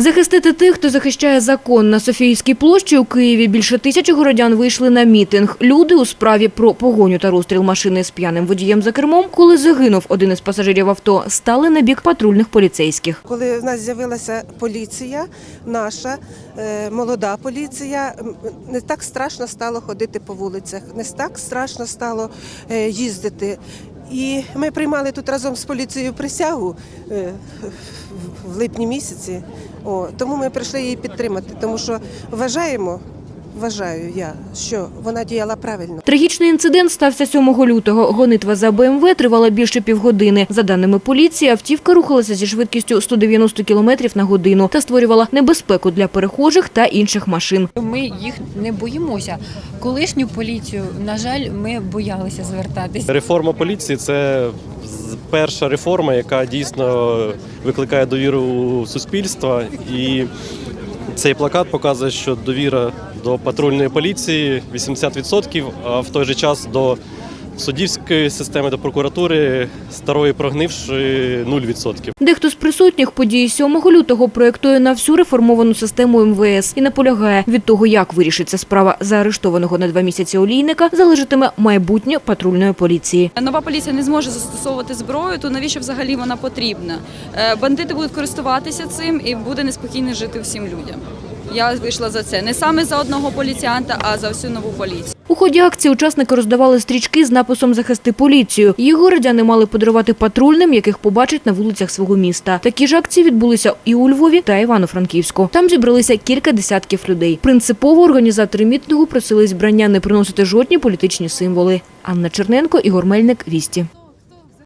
Захистити тих, хто захищає закон на Софійській площі у Києві. Більше тисячі городян вийшли на мітинг. Люди у справі про погоню та розстріл машини з п'яним водієм за кермом, коли загинув один із пасажирів авто, стали на бік патрульних поліцейських. Коли в нас з'явилася поліція, наша е, молода поліція, не так страшно стало ходити по вулицях, не так страшно стало е, їздити. І ми приймали тут разом з поліцією присягу е, в- липні місяці. О, тому ми прийшли її підтримати, тому що вважаємо, вважаю я, що вона діяла правильно. Трагічний інцидент стався 7 лютого. Гонитва за БМВ тривала більше півгодини. За даними поліції, автівка рухалася зі швидкістю 190 км на годину та створювала небезпеку для перехожих та інших машин. Ми їх не боїмося. Колишню поліцію, на жаль, ми боялися звертатися. Реформа поліції це перша реформа, яка дійсно викликає довіру у суспільства. І цей плакат показує, що довіра до патрульної поліції 80%, а в той же час до суддівської системи, до прокуратури старої прогнившої 0%. Дехто з присутніх події 7 лютого проєктує на всю реформовану систему МВС і наполягає, від того, як вирішиться справа заарештованого на два місяці олійника, залежатиме майбутнє патрульної поліції. Нова поліція не зможе застосовувати зброю, то навіщо взагалі вона потрібна? Е, Бандити будуть користуватися цим і буде неспокійно жити всім людям. Я вийшла за це не саме за одного поліціянта, а за всю нову поліцію. У ході акції учасники роздавали стрічки з написом «Захисти поліцію». Її городяни мали подарувати патрульним, яких побачать на вулицях свого міста. Такі ж акції відбулися і у Львові та Івано-Франківську. Там зібралися кілька десятків людей. Принципово організатори мітингу просили збрання не приносити жодні політичні символи. Анна Черненко, Ігор Мельник, Вісті.